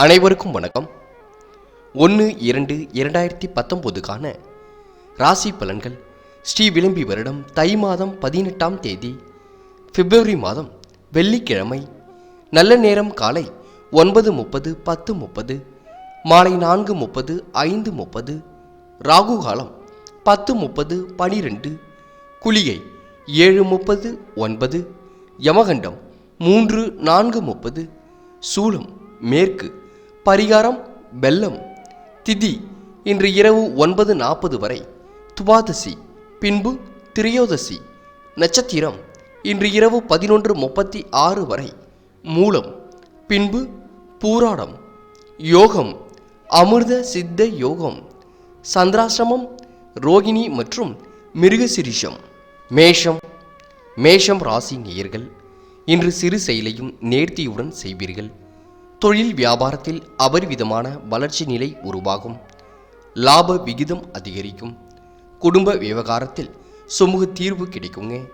அனைவருக்கும் வணக்கம். ஒன்று இரண்டு இரண்டாயிரத்தி பத்தொம்போதுக்கான ராசி பலன்கள். ஸ்ரீ விளம்பி வருடம் தை மாதம் பதினெட்டாம் தேதி பிப்ரவரி மாதம் வெள்ளிக்கிழமை. நல்ல நேரம் காலை ஒன்பது முப்பது பத்து முப்பது மாலை நான்கு முப்பது ஐந்து முப்பது ராகு காலம் பத்து முப்பது பனிரெண்டு குளிகை ஏழு முப்பது ஒன்பது யமகண்டம் மூன்று நான்கு முப்பது சூலம் மேற்கு பரிகாரம் வெல்லம். திதி இன்று இரவு ஒன்பது நாற்பது வரை. துவாதசி பின்பு திரியோதசி. நட்சத்திரம் இன்று இரவு பதினொன்று முப்பத்தி ஆறு வரை. மூலம் பின்பு பூராடம். யோகம் அமிர்த சித்த யோகம். சந்திராசிரமம் ரோகிணி மற்றும் மிருகசிரிஷம். மேஷம் மேஷம் ராசி நேயர்கள் இன்று சிறு செயலையும் நேர்த்தியுடன் செய்வீர்கள். தொழில் வியாபாரத்தில் அபரிவிதமான வளர்ச்சி நிலை உருவாகும். லாப விகிதம் அதிகரிக்கும். குடும்ப விவகாரத்தில் சுமூக தீர்வு கிடைக்குங்க.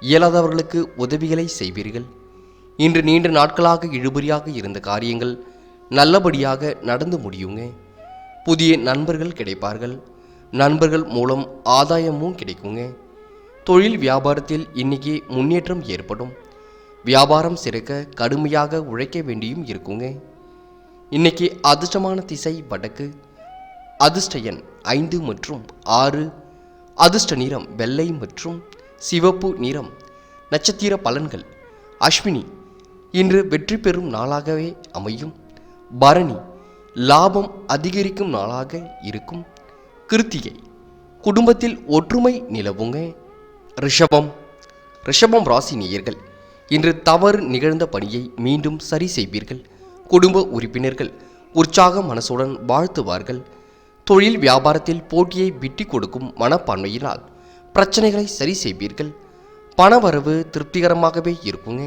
இயலாதவர்களுக்கு உதவிகளை செய்வீர்கள். இன்று நீண்ட நாட்களாக இழுபறியாக இருந்த காரியங்கள் நல்லபடியாக நடந்து முடியுங்க. புதிய நண்பர்கள் கிடைப்பார்கள். நண்பர்கள் மூலம் ஆதாயமும் கிடைக்குங்க. தொழில் வியாபாரத்தில் இன்னைக்கு முன்னேற்றம் ஏற்படும். வியாபாரம் சிறக்க கடுமையாக உழைக்க வேண்டியும் இருக்குங்க. இன்னைக்கு அதிர்ஷ்டமான திசை வடக்கு. அதிர்ஷ்ட எண் ஐந்து மற்றும் ஆறு. அதிர்ஷ்ட நிறம் வெள்ளை மற்றும் சிவப்பு நிறம். நட்சத்திர பலன்கள். அஸ்வினி இன்று வெற்றி பெறும் நாளாகவே அமையும். பரணி லாபம் அதிகரிக்கும் நாளாக இருக்கும். கிருத்திகை குடும்பத்தில் ஒற்றுமை நிலவுங்க. ரிஷபம் ரிஷபம் ராசி நேயர்கள் இன்று தவறு நிகழ்ந்த பணியை மீண்டும் சரி செய்வீர்கள். குடும்ப உறுப்பினர்கள் உற்சாக மனசுடன் வாழ்த்துவார்கள். தொழில் வியாபாரத்தில் போட்டியை விட்டி கொடுக்கும் மனப்பான்மையினால் பிரச்சனைகளை சரி செய்வீர்கள். பணவரவு திருப்திகரமாகவே இருக்குங்க.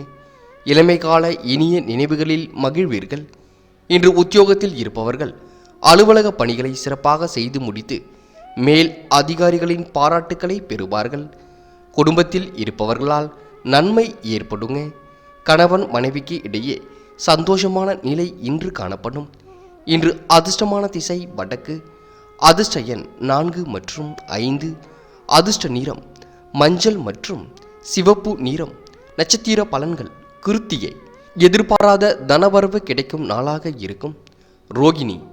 இளமை கால இனிய நினைவுகளில் மகிழ்வீர்கள். இன்று உத்தியோகத்தில் இருப்பவர்கள் அலுவலக பணிகளை சிறப்பாக செய்து முடித்து மேல் அதிகாரிகளின் பாராட்டுக்களை பெறுவார்கள். குடும்பத்தில் இருப்பவர்களால் நன்மை ஏற்படுங்க. கணவன் மனைவிக்கு இடையே சந்தோஷமான நிலை இன்று காணப்படும். இன்று அதிர்ஷ்டமான திசை வடக்கு. அதிர்ஷ்ட எண் நான்கு மற்றும் ஐந்து. அதிர்ஷ்ட நிறம் மஞ்சள் மற்றும் சிவப்பு நிறம். நட்சத்திர பலன்கள் கிருத்தியை எதிர்பாராத தனவரவு கிடைக்கும் நாளாக இருக்கும். ரோகிணி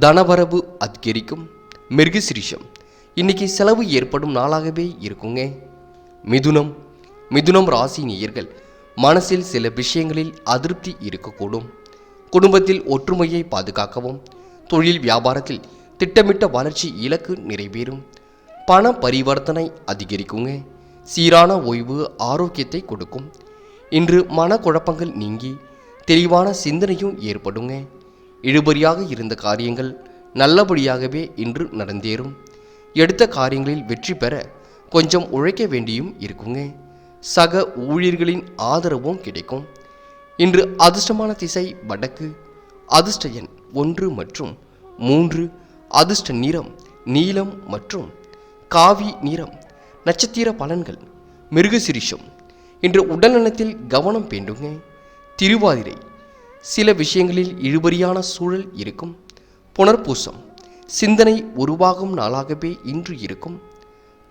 தனவரவு அதிகரிக்கும். மிருகசிரிஷம் இன்னைக்கு செலவு ஏற்படும் நாளாகவே இருக்குங்க. மிதுனம் மிதுனம் ராசி நேயர்கள் மனசில் சில விஷயங்களில் அதிருப்தி இருக்கக்கூடும். குடும்பத்தில் ஒற்றுமையை பாதுகாக்கவும் தொழில் வியாபாரத்தில் திட்டமிட்ட வளர்ச்சி இலக்கு நிறைவேறும். பண பரிவர்த்தனை அதிகரிக்குங்க. சீரான ஓய்வு ஆரோக்கியத்தை கொடுக்கும். இன்று மனக்குழப்பங்கள் நீங்கி தெளிவான சிந்தனையும் ஏற்படுங்க. இழுபறியாக இருந்த காரியங்கள் நல்லபடியாகவே இன்று நடந்தேறும். எடுத்த காரியங்களில் வெற்றி பெற கொஞ்சம் உழைக்க வேண்டியும் இருக்குங்க. சக ஊழியர்களின் ஆதரவும் கிடைக்கும். இன்று அதிர்ஷ்டமான திசை வடக்கு. அதிர்ஷ்ட எண் ஒன்று மற்றும் மூன்று. அதிர்ஷ்ட நிறம் நீலம் மற்றும் காவி நிறம். நட்சத்திர பலன்கள் மிருகசிரிஷம். இன்று உடல்நலத்தில் கவனம் வேண்டுங்க திருவாதிரை. சில விஷயங்களில் இழுபறியான சூழல் இருக்கும். புனர்பூசம். சிந்தனை உருவாகும் நாளாகவே இன்று இருக்கும்.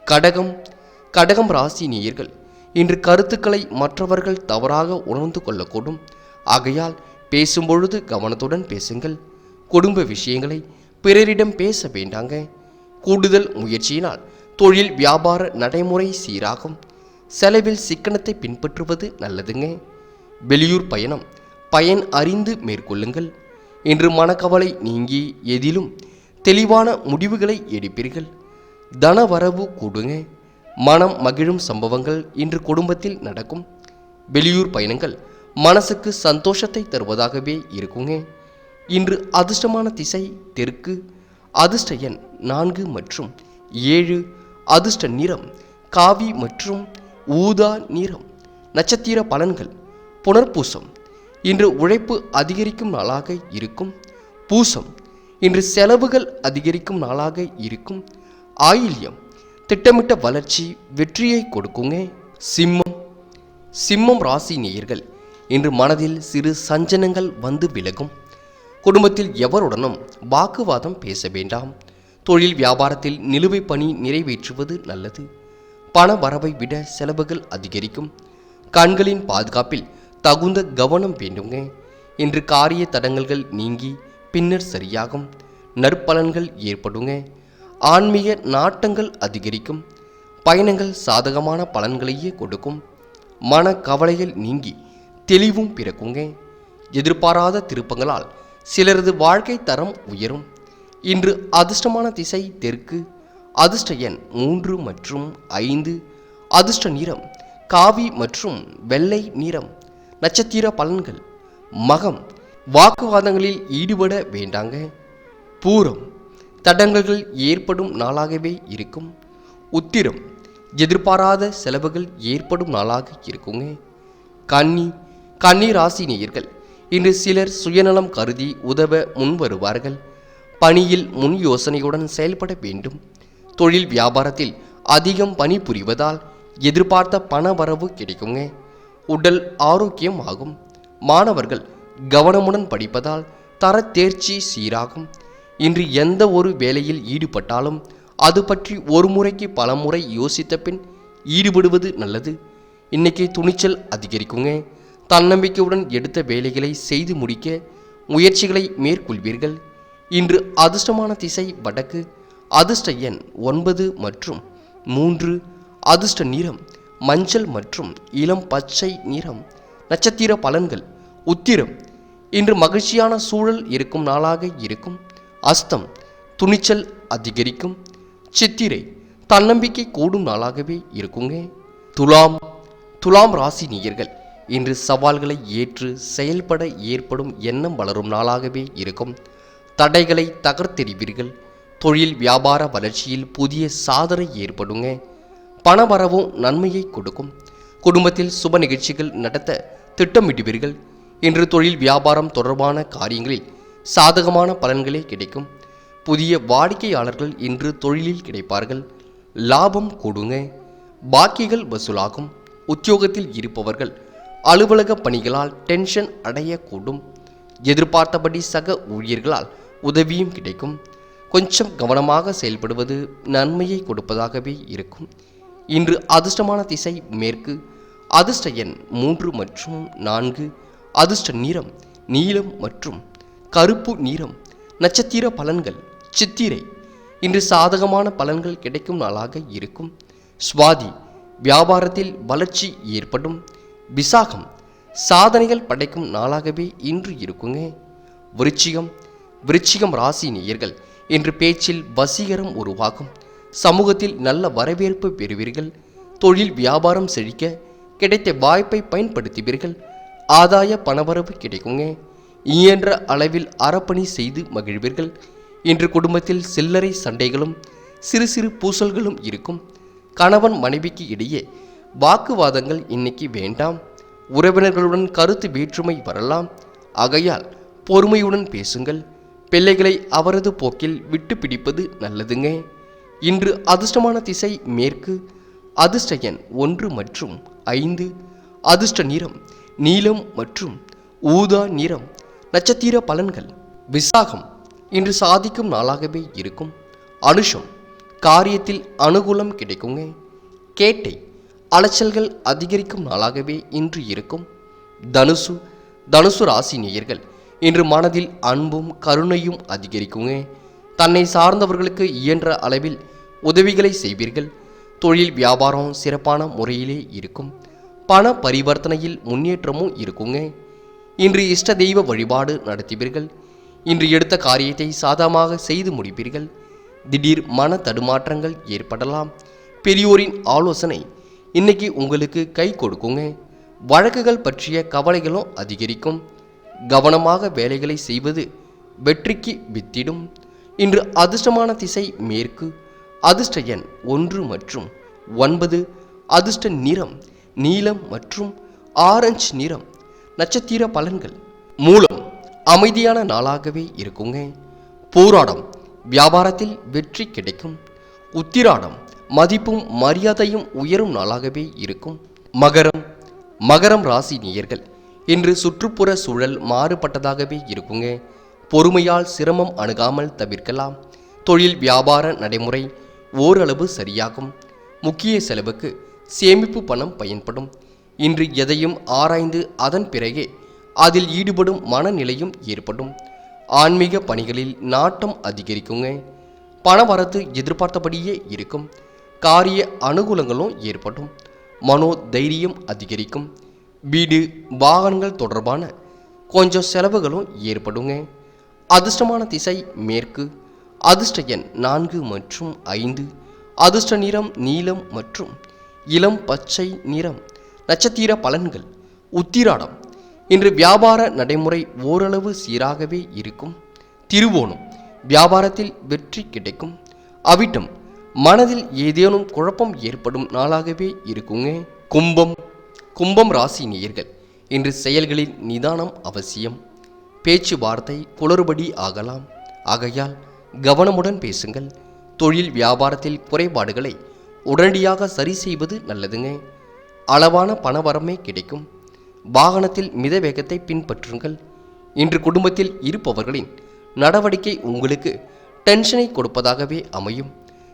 கடகம். கடகம் ராசி நேயர்கள். இன்று கருத்துக்களை மற்றவர்கள் தவறாக உணர்ந்து கொள்ளக்கூடும். ஆகையால் பேசும்பொழுது கவனத்துடன் பேசுங்கள். குடும்ப விஷயங்களை பிறரிடம் பேச வேண்டாங்க. கூடுதல் முயற்சியினால் தொழில் வியாபார நடைமுறை சீராகும். செலவில் சிக்கனத்தை பின்பற்றுவது நல்லதுங்க. வெளியூர் பயணம் பயன் அறிந்து மேற்கொள்ளுங்கள். இன்று மனக்கவலை நீங்கி எதிலும் தெளிவான முடிவுகளை எடுப்பீர்கள். தனவரவு கூடுங்க. மனம் மகிழும் சம்பவங்கள் இன்று குடும்பத்தில் நடக்கும். வெளியூர் பயணங்கள் மனசுக்கு சந்தோஷத்தை தருவதாகவே இருக்குங்க. இன்று அதிர்ஷ்டமான திசை தெற்கு அதிர்ஷ்ட எண் நான்கு மற்றும் ஏழு அதிர்ஷ்ட நிறம் காவி மற்றும் ஊதா நிறம். நட்சத்திர பலன்கள் புனர்பூசம் இன்று உழைப்பு அதிகரிக்கும் நாளாக இருக்கும். பூசம் இன்று செலவுகள் அதிகரிக்கும் நாளாக இருக்கும். ஆயில்யம் திட்டமிட்ட வளர்ச்சி வெற்றியை கொடுக்குங்க. சிம்மம். சிம்மம் ராசி நேயர்கள் இன்று மனதில் சிறு சஞ்சனங்கள் வந்து விலகும். குடும்பத்தில் எவருடனும் வாக்குவாதம் பேச வேண்டாம். தொழில் வியாபாரத்தில் நிலுவை பணி நிறைவேற்றுவது நல்லது. பண வரவை விட செலவுகள் அதிகரிக்கும். கண்களின் பாதுகாப்பில் தகுந்த கவனம் வேண்டுங்க. இன்று காரிய தடங்கல்கள் நீங்கி பின்னர் சரியாகும். நற்பலன்கள் ஏற்படுங்க. ஆன்மீக நாட்டங்கள் அதிகரிக்கும் பயணங்கள் சாதகமான பலன்களையே கொடுக்கும். மன கவலைகள் நீங்கி தெளிவும் பிறக்குங்க. எதிர்பாராத திருப்பங்களால் சிலரது வாழ்க்கை தரம் உயரும். இன்று அதிர்ஷ்டமான திசை தெற்கு அதிர்ஷ்ட எண் மூன்று மற்றும் ஐந்து அதிர்ஷ்ட நிறம் காவி மற்றும் வெள்ளை நிறம். நட்சத்திர பலன்கள் மகம் வாக்குவாதங்களில் ஈடுபட வேண்டாங்க. பூரம் தடங்கல்கள் ஏற்படும் நாளாகவே இருக்கும். உத்திரம் எதிர்பாராத செலவுகள் ஏற்படும் நாளாக இருக்குங்க. கன்னி கன்னி ராசி நேயர்கள் இன்று சிலர் சுயநலம் கருதி உதவ முன்வருவார்கள் பணியில் முன் யோசனையுடன் செயல்பட வேண்டும். தொழில் வியாபாரத்தில் அதிகம் பணிபுரிவதால் எதிர்பார்த்த பண வரவு கிடைக்குங்க. உடல் ஆரோக்கியம் ஆகும். மாணவர்கள் கவனமுடன் படிப்பதால் தர தேர்ச்சி சீராகும். இன்று எந்த ஒரு வேலையில் ஈடுபட்டாலும் அது பற்றி ஒரு முறைக்கு பல முறை யோசித்த பின் ஈடுபடுவது நல்லது. இன்னைக்கு துணிச்சல் அதிகரிக்குங்க. தன்னம்பிக்கையுடன் எடுத்த வேலைகளை செய்து முடிக்க முயற்சிகளை மேற்கொள்வீர்கள். இன்று அதிர்ஷ்டமான திசை வடக்கு. அதிர்ஷ்ட எண் ஒன்பது மற்றும் மூன்று. அதிர்ஷ்ட நிறம் மஞ்சள் மற்றும் இளம் பச்சை நிறம். நட்சத்திர பலன்கள் உத்திரம். இன்று மகிழ்ச்சியான சூழல் இருக்கும் நாளாக இருக்கும். அஸ்தம் துணிச்சல் அதிகரிக்கும். சித்திரை தன்னம்பிக்கை கூடும் நாளாகவே இருக்குங்க. துலாம் துலாம் ராசி நேயர்கள் இன்று சவால்களை ஏற்று செயல்பட ஏற்படும் எண்ணம் வளரும் நாளாகவே இருக்கும். தடைகளை தகர்த்தெறிவீர்கள். தொழில் வியாபார வளர்ச்சியில் புதிய சாதனை ஏற்படுங்க. பணவரவும் நன்மையை கொடுக்கும். குடும்பத்தில் சுப நிகழ்ச்சிகள் நடத்த திட்டமிடுவீர்கள். இன்று தொழில் வியாபாரம் தொடர்பான காரியங்களில் சாதகமான பலன்களே கிடைக்கும். புதிய வாடிக்கையாளர்கள் இன்று தொழிலில் கிடைப்பார்கள். லாபம் கொடுங்க. பாக்கிகள் வசூலாகும். உத்தியோகத்தில் இருப்பவர்கள் அலுவலக பணிகளால் டென்ஷன் அடையக்கூடும். எதிர்பார்த்தபடி சக ஊழியர்களால் உதவியும் கிடைக்கும். கொஞ்சம் கவனமாக செயல்படுவது நன்மையை கொடுப்பதாகவே இருக்கும். இன்று அதிர்ஷ்டமான திசை மேற்கு. அதிர்ஷ்ட எண் மூன்று மற்றும் நான்கு. அதிர்ஷ்ட நிறம் நீலம் மற்றும் கருப்பு நிறம் நட்சத்திர பலன்கள் சித்திரை. இன்று சாதகமான பலன்கள் கிடைக்கும் நாளாக இருக்கும். சுவாதி வியாபாரத்தில் வளர்ச்சி ஏற்படும். விசாகம் சாதனைகள் படைக்கும் நாளாகவே இன்று இருக்குங்க. விருச்சிகம் விருச்சிகம் ராசி நேயர்கள் இன்று பேச்சில் வசீகரம் உருவாகும். சமூகத்தில் நல்ல வரவேற்பு பெறுவீர்கள். தொழில் வியாபாரம் செழிக்க கிடைத்த வாய்ப்பை பயன்படுத்துவீர்கள். ஆதாய பணவரவு கிடைக்குங்க. இயன்ற அளவில் அறப்பணி செய்து மகிழ்வீர்கள். இன்று குடும்பத்தில் சில்லறை சண்டைகளும் சிறு சிறு பூசல்களும் இருக்கும். கணவன் மனைவிக்கு இடையே வாக்குவாதங்கள் இன்னைக்கு வேண்டாம். உறவினர்களுடன் கருத்து வேற்றுமை வரலாம். ஆகையால் பொறுமையுடன் பேசுங்கள். பிள்ளைகளை அவரது போக்கில் விட்டு பிடிப்பது நல்லதுங்க. இன்று அதிர்ஷ்டமான திசை மேற்கு. அதிர்ஷ்ட எண் ஒன்று மற்றும் ஐந்து. அதிர்ஷ்ட நிறம் நீலம் மற்றும் ஊதா நிறம். நட்சத்திர பலன்கள். விசாகம். இன்று சாதிக்கும் நாளாகவே இருக்கும். அனுஷம். காரியத்தில் அனுகூலம் கிடைக்குங்க. கேட்டை. அலைச்சல்கள் அதிகரிக்கும் நாளாகவே இன்று இருக்கும். தனுசு. தனுசு ராசி நேயர்கள். இன்று மனதில் அன்பும் கருணையும் அதிகரிக்குங்க. தன்னை சார்ந்தவர்களுக்கு இயன்ற அளவில் உதவிகளை செய்வீர்கள். தொழில் வியாபாரம் சிறப்பான முறையிலே இருக்கும். பண பரிவர்த்தனையில் முன்னேற்றமும் இருக்குங்க. இன்று இஷ்ட தெய்வ வழிபாடு நடத்துவீர்கள். இன்று எடுத்த காரியத்தை சாதமாக செய்து முடிப்பீர்கள். திடீர் மன தடுமாற்றங்கள் ஏற்படலாம். பெரியோரின் ஆலோசனை இன்னைக்கு உங்களுக்கு கை கொடுக்குங்க. வழக்குகள் பற்றிய கவலைகளும் அதிகரிக்கும். கவனமாக வேலைகளை செய்வது வெற்றிக்கு வித்திடும். இன்று அதிர்ஷ்டமான திசை மேற்கு. அதிர்ஷ்ட எண் ஒன்று மற்றும் ஒன்பது. அதிர்ஷ்ட நிறம் நீலம் மற்றும் ஆரஞ்சு நிறம் நட்சத்திர பலன்கள் மூலம் அமைதியான நாளாகவே இருக்குங்க. போராடம் வியாபாரத்தில் வெற்றி கிடைக்கும். உத்திராடம் மதிப்பும் மரியாதையும் உயரும் நாளாகவே இருக்கும். மகரம் மகரம் ராசி நேயர்கள் இன்று சுற்றுப்புற சூழல் மாறுபட்டதாகவே இருக்குங்க. பொறுமையால் சிரமம் அணுகாமல் தவிர்க்கலாம். தொழில் வியாபார நடைமுறை ஓரளவு சரியாகும். முக்கிய செலவுக்கு சேமிப்பு பணம் பயன்படும். இன்று எதையும் ஆராய்ந்து அதன் பிறகே அதில் ஈடுபடும் மனநிலையும் ஏற்படும். ஆன்மீக பணிகளில் நாட்டம் அதிகரிக்குங்க. பணவரத்து எதிர்பார்த்தபடியே இருக்கும். காரிய அனுகூலங்களும் ஏற்படும். மனோ தைரியம் அதிகரிக்கும். வீடு வாகனங்கள் தொடர்பான கொஞ்சம் செலவுகளும் ஏற்படுங்க. அதிர்ஷ்டமான திசை மேற்கு. அதிர்ஷ்ட எண் நான்கு மற்றும் ஐந்து. அதிர்ஷ்ட நிறம் நீலம் மற்றும் இளம் பச்சை நிறம் நட்சத்திர பலன்கள். உத்திராடம். இன்று வியாபார நடைமுறை ஓரளவு சீராகவே இருக்கும். திருவோணம். வியாபாரத்தில் வெற்றி கிடைக்கும். அவிட்டம். மனதில் ஏதேனும் குழப்பம் ஏற்படும் நாளாகவே இருக்குங்க. கும்பம். கும்பம் ராசி நேயர்கள். இன்று செயல்களில் நிதானம் அவசியம். பேச்சுவார்த்தை குளறுபடி ஆகலாம். ஆகையால் கவனமுடன் பேசுங்கள். தொழில் வியாபாரத்தில் குறைபாடுகளை உடனடியாக சரி செய்வது நல்லதுங்க. அளவான பணவரமே கிடைக்கும். வாகனத்தில் மித வேகத்தை பின்பற்றுங்கள். இன்று குடும்பத்தில் இருப்பவர்களின் நடவடிக்கை உங்களுக்கு டென்ஷனை கொடுப்பதாகவே அமையும்.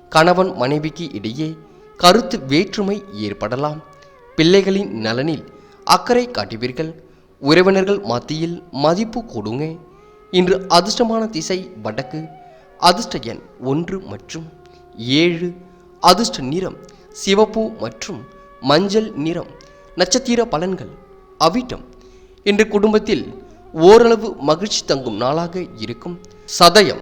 கணவன் மனைவிக்கு இடையே கருத்து வேற்றுமை ஏற்படலாம். பிள்ளைகளின் நலனில் அக்கறை காட்டுவீர்கள். உறவினர்கள் மத்தியில் மதிப்பு கொடுங்க. இன்று அதிர்ஷ்டமான திசை வடக்கு அதிர்ஷ்ட எண் ஒன்று மற்றும் ஏழு அதிர்ஷ்ட நிறம் சிவப்பு மற்றும் மஞ்சள் நிறம் நட்சத்திர பலன்கள் அவிட்டம். இன்று குடும்பத்தில் ஓரளவு மகிழ்ச்சி தங்கும் நாளாக இருக்கும். சதயம்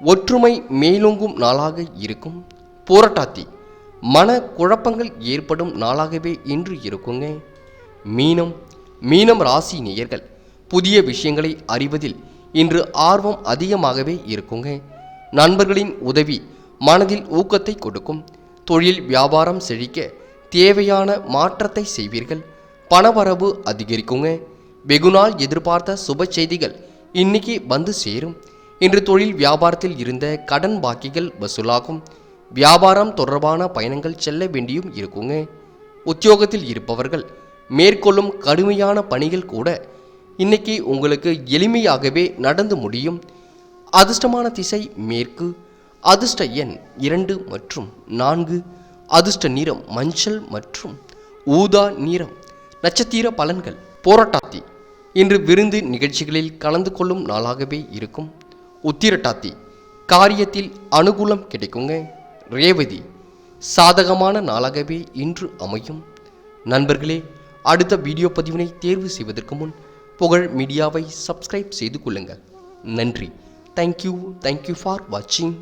ஒற்றுமை மேலோங்கும் நாளாக இருக்கும். போராட்டாத்தி மன குழப்பங்கள் ஏற்படும் நாளாகவே இன்று இருக்குங்க. மீனம் மீனம் ராசி நேயர்கள் புதிய விஷயங்களை அறிவதில் இன்று ஆர்வம் அதிகமாகவே இருக்குங்க. நண்பர்களின் உதவி மனதில் ஊக்கத்தை கொடுக்கும். தொழில் வியாபாரம் செழிக்க தேவையான மாற்றத்தை செய்வீர்கள். பணவரவு அதிகரிக்குங்க. வெகுநாள் எதிர்பார்த்த சுப செய்திகள் இன்னைக்கு வந்து சேரும். இன்று தொழில் வியாபாரத்தில் இருந்த கடன் பாக்கிகள் வசூலாகும். வியாபாரம் தொடர்பான பயணங்கள் செல்ல வேண்டியும் இருக்குங்க. உத்தியோகத்தில் இருப்பவர்கள் மேற்கொள்ளும் கடுமையான பணிகள் கூட இன்னைக்கு உங்களுக்கு எளிமையாகவே நடந்து முடியும். அதிர்ஷ்டமான திசை மேற்கு அதிர்ஷ்ட எண் இரண்டு மற்றும் நான்கு. அதிர்ஷ்ட நிறம் மஞ்சள் மற்றும் ஊதா நிறம் நட்சத்திர பலன்கள் போராட்டாத்தி. இன்று விருந்து நிகழ்ச்சிகளில் கலந்து கொள்ளும் நாளாகவே இருக்கும் உத்திரட்டாத்தி. காரியத்தில் அனுகூலம் கிடைக்குங்க. ரேவதி சாதகமான நாளாகவே இன்று அமையும். நண்பர்களே அடுத்த வீடியோ பதிவினை தேர்வு செய்வதற்கு முன் புகழ் மீடியாவை சப்ஸ்கிரைப் செய்து கொள்ளுங்கள். நன்றி. தேங்க்யூ தேங்க்யூ ஃபார் வாட்சிங்